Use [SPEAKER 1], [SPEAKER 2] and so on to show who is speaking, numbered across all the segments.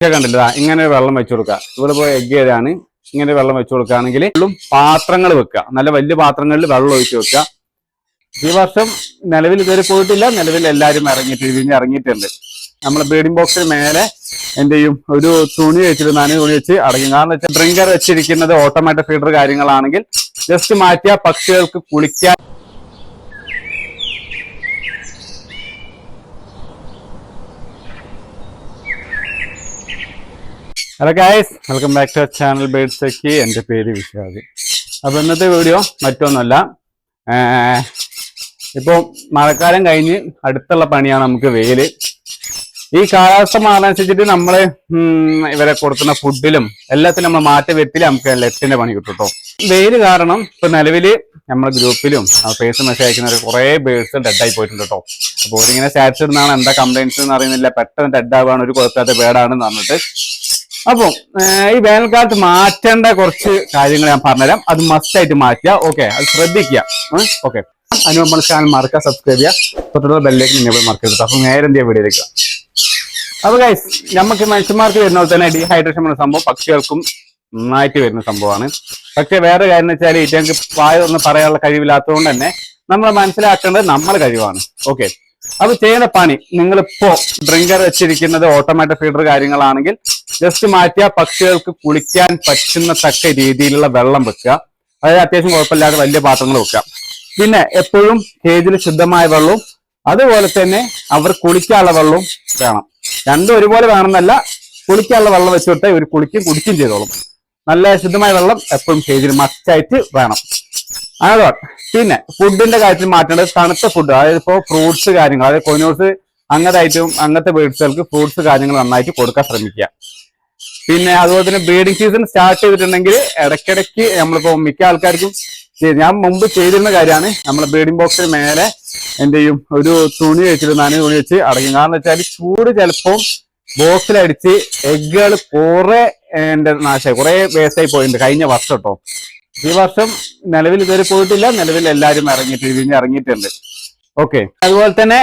[SPEAKER 1] കണ്ടില്ല? ഇങ്ങനെ വെള്ളം വെച്ചു കൊടുക്കുക. ഇവിടെ പോയി എഗ് ചെയ്താണ്. ഇങ്ങനെ വെള്ളം വെച്ചു കൊടുക്കുകയാണെങ്കിൽ പാത്രങ്ങൾ വെക്കുക. നല്ല വലിയ പാത്രങ്ങളിൽ വെള്ളം ഒഴിച്ചു വെക്കുക. ഈ വർഷം നിലവിൽ ഇതുവരെ പോയിട്ടില്ല. നിലവിൽ എല്ലാവരും ഇറങ്ങിയിട്ട് ഇതിന് ഇറങ്ങിയിട്ടുണ്ട്. നമ്മൾ ബ്രീഡിംഗ് ബോക്സിന് മേലെ എന്ത് ചെയ്യും? ഒരു തുണി വെച്ചിട്ട് നനഞ്ഞ തുണി വെച്ച് അടയ്ക്കും. കാരണം വെച്ചാൽ ഡ്രിങ്കർ വെച്ചിരിക്കുന്നത് ഓട്ടോമാറ്റിക് ഫീഡർ കാര്യങ്ങളാണെങ്കിൽ ജസ്റ്റ് മാറ്റിയ പക്ഷികൾക്ക് കുളിക്കാൻ hello guys welcome back to channel birds സെക്കി എന്റെ പേര് വിശ്വാസ് അപ്പോൾ ഇന്നത്തെ വീഡിയോ മറ്റൊന്നുമല്ല ഇപ്പോൾ മഴക്കാലം കഴിഞ്ഞ് അടുത്തുള്ള പണിയാണ് നമുക്ക് വെയിൽ ഈ കാലാവസ്ഥ മാറാനുസരിച്ചിട്ട് നമ്മൾ ഇവരെ കൊടുക്കുന്ന ഫുഡിലും എല്ലാത്തിനും നമ്മൾ മാറ്റം വരുത്തിൽ നമുക്ക് ലെഫ്റ്റിന്റെ പണി കിട്ടും കേട്ടോ വെയിൽ കാരണം ഇപ്പോൾ നിലവിൽ നമ്മുടെ ഗ്രൂപ്പിലും ഫേസ് മെസ്സേജ് അയക്കുന്ന കുറേ ബേഡ്സ് ഡെഡായി പോയിട്ടുണ്ട് കേട്ടോ അപ്പോൾ ഇങ്ങനെ സ്റ്റാറ്റസ് ഇടുന്നതാണ് എന്താ കംപ്ലയിൻസ് എന്ന് അറിയുന്നില്ല. പെട്ടെന്ന് ഡെഡ് ആവാണ് ഒരു കുഴപ്പമില്ലാത്ത ബേഡാണെന്ന് പറഞ്ഞിട്ട് അപ്പൊ ഈ വേനൽക്കാലത്ത് മാറ്റേണ്ട കുറച്ച് കാര്യങ്ങൾ ഞാൻ പറഞ്ഞുതരാം. അത് മസ്റ്റ് ആയിട്ട് മാറ്റുക. ഓക്കെ അത് ശ്രദ്ധിക്കുക. ഓക്കെ അതിന് നമ്മൾ ചാനൽ മറക്കുക സബ്സ്ക്രൈബ് ചെയ്യുക. തൊട്ടുള്ള ബെല്ലേക്ക് നിങ്ങൾ മറക്കരുത് അപ്പൊ നേരെ എന്ത് ചെയ്യാൻ വീഡിയോയിലേക്ക് അപ്പൊ ഗൈസ് നമുക്ക് മനുഷ്യന്മാർക്ക് വരുന്ന പോലെ തന്നെ ഡീഹൈഡ്രേഷൻ എന്ന സംഭവം പക്ഷികൾക്കും നന്നായിട്ട് വരുന്ന സംഭവമാണ്. പക്ഷെ വേറെ കാര്യം എന്ന് വെച്ചാൽ ഇറ്റങ്ങൾക്ക് വായ ഒന്ന് പറയാനുള്ള കഴിവില്ലാത്തതുകൊണ്ട് തന്നെ നമ്മൾ മനസ്സിലാക്കേണ്ടത് നമ്മുടെ കഴിവാണ്. ഓക്കെ അപ്പൊ ചെയ്യുന്ന പണി നിങ്ങളിപ്പോ ഡ്രിങ്കർ വെച്ചിരിക്കുന്നത് ഓട്ടോമാറ്റിക് ഫീഡർ കാര്യങ്ങളാണെങ്കിൽ ജസ്റ്റ് മാറ്റിയ പക്ഷികൾക്ക് കുളിക്കാൻ പറ്റുന്ന തക്ക രീതിയിലുള്ള വെള്ളം വെക്കുക. അതായത് അത്യാവശ്യം കുഴപ്പമില്ലാതെ വലിയ പാത്രങ്ങൾ വെക്കുക. പിന്നെ എപ്പോഴും കേജിൽ ശുദ്ധമായ വെള്ളവും അതുപോലെ തന്നെ അവർ കുളിക്കാനുള്ള വെള്ളവും വേണം. രണ്ടും ഒരുപോലെ വേണമെന്നല്ല കുളിക്കാനുള്ള വെള്ളം വെച്ചിട്ട് ഇവർ കുളിക്കും കുടിക്കും ചെയ്തോളും. നല്ല ശുദ്ധമായ വെള്ളം എപ്പോഴും കേജിൽ മസ്റ്റായിട്ട് വേണം. അതോ പിന്നെ ഫുഡിന്റെ കാര്യത്തിൽ മാറ്റേണ്ടത് തണുത്ത ഫുഡ് അതായത് ഇപ്പോൾ ഫ്രൂട്ട്സ് കാര്യങ്ങൾ അതായത് കൊനൂസ് അങ്ങനത്തെ ഐറ്റം അങ്ങനത്തെ ബേഡ്സുകൾക്ക് ഫ്രൂട്ട്സ് കാര്യങ്ങൾ നന്നായിട്ട് കൊടുക്കാൻ ശ്രമിക്കുക. പിന്നെ അതുപോലെ തന്നെ ബ്രീഡിംഗ് സീസൺ സ്റ്റാർട്ട് ചെയ്തിട്ടുണ്ടെങ്കിൽ ഇടയ്ക്കിടയ്ക്ക് നമ്മളിപ്പോ മിക്ക ആൾക്കാർക്കും ഞാൻ മുമ്പ് ചെയ്തിരുന്ന കാര്യമാണ്. നമ്മൾ ബ്രീഡിംഗ് ബോക്സിന് മേലെ എന്ത് ചെയ്യും? ഒരു തുണി വെച്ചിട്ട് നനഞ്ഞ തുണി വെച്ച് അടയ്ക്കും. കാരണം വെച്ചാൽ ചൂട് ചിലപ്പോൾ ബോക്സിലടിച്ച് എഗ്ഗുകൾ കുറെ എന്റെ നാശമായി. കുറെ വേസ്റ്റായി പോയിട്ടുണ്ട് കഴിഞ്ഞ വർഷം കേട്ടോ ഈ വർഷം നിലവിൽ ഇതുവരെ പോയിട്ടില്ല. നിലവിൽ എല്ലാവരും ഇറങ്ങിയിട്ട് ഇതിന് ഇറങ്ങിയിട്ടുണ്ട്. ഓക്കെ അതുപോലെ തന്നെ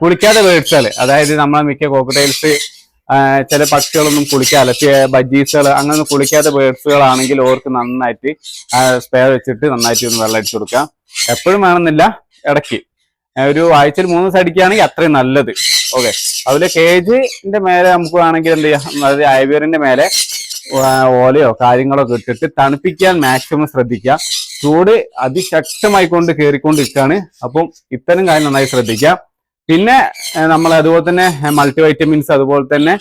[SPEAKER 1] കുളിക്കാതെ വേടിച്ചാൽ അതായത് നമ്മളെ മിക്ക കോക്കറ്റൈൽസ് ചില പക്ഷികളൊന്നും കുളിക്കാതെ ബജീസുകൾ അങ്ങനെ കുളിക്കാത്ത ബേഡ്സുകളാണെങ്കിൽ ഓർക്ക് നന്നായിട്ട് സ്പേ വെച്ചിട്ട് നന്നായിട്ട് ഒന്ന് വെള്ളം അടിച്ചു കൊടുക്കുക. എപ്പോഴും വേണമെന്നില്ല ഇടയ്ക്ക്. ഒരു ആഴ്ചയിൽ മൂന്ന് ദിവസം അടിക്കുകയാണെങ്കിൽ അത്രയും നല്ലത്. ഓക്കെ. അതുപോലെ കേജിന്റെ മേലെ നമുക്ക് വേണമെങ്കിൽ എന്ത് ചെയ്യാം? അതായത് ഐവിയറിന്റെ മേലെ ഓലയോ കാര്യങ്ങളോ ഇട്ടിട്ട് തണുപ്പിക്കാൻ മാക്സിമം ശ്രദ്ധിക്കുക. ചൂട് അതിശക്തമായിക്കൊണ്ട് കയറിക്കൊണ്ടിരിക്കുകയാണ്. അപ്പം ഇത്തരം കാര്യം നന്നായി ശ്രദ്ധിക്കുക. പിന്നെ നമ്മൾ അതുപോലെ തന്നെ മൾട്ടി വൈറ്റമിൻസ് അതുപോലെ തന്നെ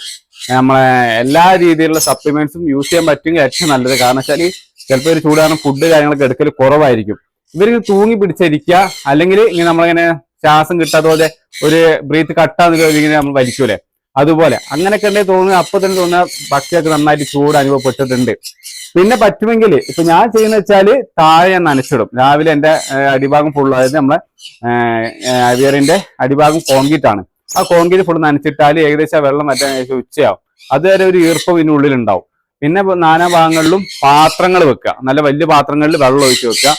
[SPEAKER 1] നമ്മളെ എല്ലാ രീതിയിലുള്ള സപ്ലിമെന്റ്സും യൂസ് ചെയ്യാൻ പറ്റുമെങ്കിൽ ഏറ്റവും നല്ലത്. കാരണം വെച്ചാൽ ചിലപ്പോൾ ഒരു ചൂടാണ് ഫുഡ് കാര്യങ്ങളൊക്കെ എടുക്കൽ കുറവായിരിക്കും. ഇവരിങ്ങനെ തൂങ്ങി പിടിച്ചിരിക്കുക അല്ലെങ്കിൽ ഇങ്ങനെ നമ്മളിങ്ങനെ ശ്വാസം കിട്ടാതെ പോലെ ഒരു ബ്രീത്ത് കട്ടാന്ന് ഇങ്ങനെ നമ്മൾ വലിക്കൂലേ അതുപോലെ അങ്ങനെയൊക്കെ ഉണ്ടെങ്കിൽ തോന്നുന്നത് അപ്പൊ തന്നെ തോന്നുന്ന ഭക്ഷ്യമൊക്കെ നന്നായിട്ട് ചൂട് അനുഭവപ്പെട്ടിട്ടുണ്ട്. പിന്നെ പറ്റുമെങ്കിൽ ഇപ്പൊ ഞാൻ ചെയ്യുന്ന വെച്ചാൽ താഴെ ഞാൻ നനച്ചിടും. രാവിലെ എന്റെ അടിഭാഗം ഫുൾ അതായത് നമ്മളെ അവിയറിന്റെ അടിഭാഗം കോൺക്രീറ്റ് ആണ്. ആ കോൺക്രീറ്റ് ഫുൾ നനച്ചിട്ടാൽ ഏകദേശം വെള്ളം മറ്റേ ഉച്ചയാവും. അതുവരെ ഒരു ഈർപ്പം ഇതിനുള്ളിൽ ഉണ്ടാവും പിന്നെ നാനാ ഭാഗങ്ങളിലും പാത്രങ്ങൾ വെക്കുക. നല്ല വലിയ പാത്രങ്ങളിൽ വെള്ളം ഒഴിച്ച് വെക്കുക.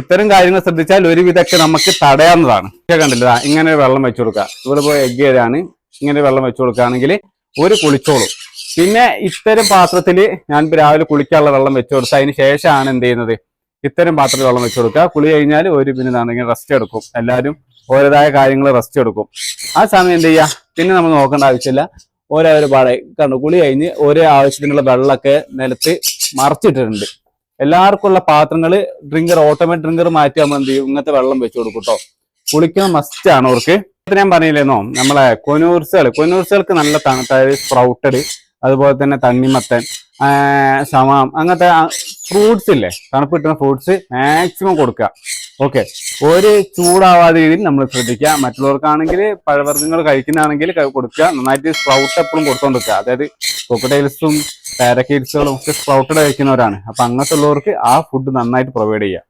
[SPEAKER 1] ഇത്തരം കാര്യങ്ങൾ ശ്രദ്ധിച്ചാൽ ഒരുവിധമൊക്കെ നമുക്ക് തടയാവുന്നതാണ്. കണ്ടില്ല? ഇങ്ങനെ വെള്ളം വെച്ചു കൊടുക്കുക. ഇവിടെ പോയി എഗ് ഇങ്ങനെ വെള്ളം വെച്ചു കൊടുക്കുകയാണെങ്കിൽ ഒരു കുളിച്ചോളും. പിന്നെ ഇത്തരം പാത്രത്തിൽ ഞാൻ രാവിലെ കുളിക്കാനുള്ള വെള്ളം വെച്ചു കൊടുത്ത് അതിന് ശേഷമാണ് എന്ത് ചെയ്യുന്നത്? ഇത്തരം പാത്രത്തിൽ വെള്ളം വെച്ചു കൊടുക്കുക. കുളി കഴിഞ്ഞാൽ ഒരു പിന്നെ ഇങ്ങനെ റെസ്റ്റ് എടുക്കും. എല്ലാവരും ഓരോതായ കാര്യങ്ങൾ റെസ്റ്റ് എടുക്കും. ആ സമയം എന്ത് ചെയ്യുക? പിന്നെ നമ്മൾ നോക്കേണ്ട ആവശ്യമില്ല. ഓരോ പാടെ കണ്ടു? കുളി കഴിഞ്ഞ് ഓരോ ആവശ്യത്തിനുള്ള വെള്ളമൊക്കെ നിലത്ത് മറച്ചിട്ടിട്ടുണ്ട്. എല്ലാവർക്കുള്ള പാത്രങ്ങൾ ഡ്രിങ്കർ ഓട്ടോമാറ്റിക് ഡ്രിങ്കർ മാറ്റി നമ്മൾ എന്ത് ചെയ്യും? ഇങ്ങനത്തെ വെള്ളം വെച്ചു കൊടുക്കും കേട്ടോ കുളിക്കുന്ന മസ്റ്റാണ് അവർക്ക്. ഞാൻ പറഞ്ഞില്ലേന്നോ? നമ്മളെ കൊനൂർസുകൾ കൊനൂർസുകൾക്ക് നല്ല തണുത്തായത് സ്പ്രൗട്ടഡ് അതുപോലെ തന്നെ തണ്ണിമത്തൻ സമാം അങ്ങനത്തെ ഫ്രൂട്ട്സ് ഇല്ലേ? തണുപ്പ് കിട്ടുന്ന ഫ്രൂട്ട്സ് മാക്സിമം കൊടുക്കുക. ഓക്കെ ഒരു ചൂടാവാതെ രീതിയിൽ നമ്മൾ ശ്രദ്ധിക്കുക. മറ്റുള്ളവർക്കാണെങ്കിൽ പഴവർഗങ്ങൾ കഴിക്കുന്നതാണെങ്കിൽ കൊടുക്കുക. നന്നായിട്ട് സ്പ്രൗട്ട് എപ്പോഴും കൊടുത്തോണ്ടിരിക്കുക. അതായത് കൊക്കടൈൽസും പാരക്കീറ്റ്സുകളും ഒക്കെ സ്പ്രൗട്ടഡ് കഴിക്കുന്നവരാണ്. അപ്പം അങ്ങനത്തെ ഉള്ളവർക്ക് ആ ഫുഡ് നന്നായിട്ട് പ്രൊവൈഡ് ചെയ്യുക.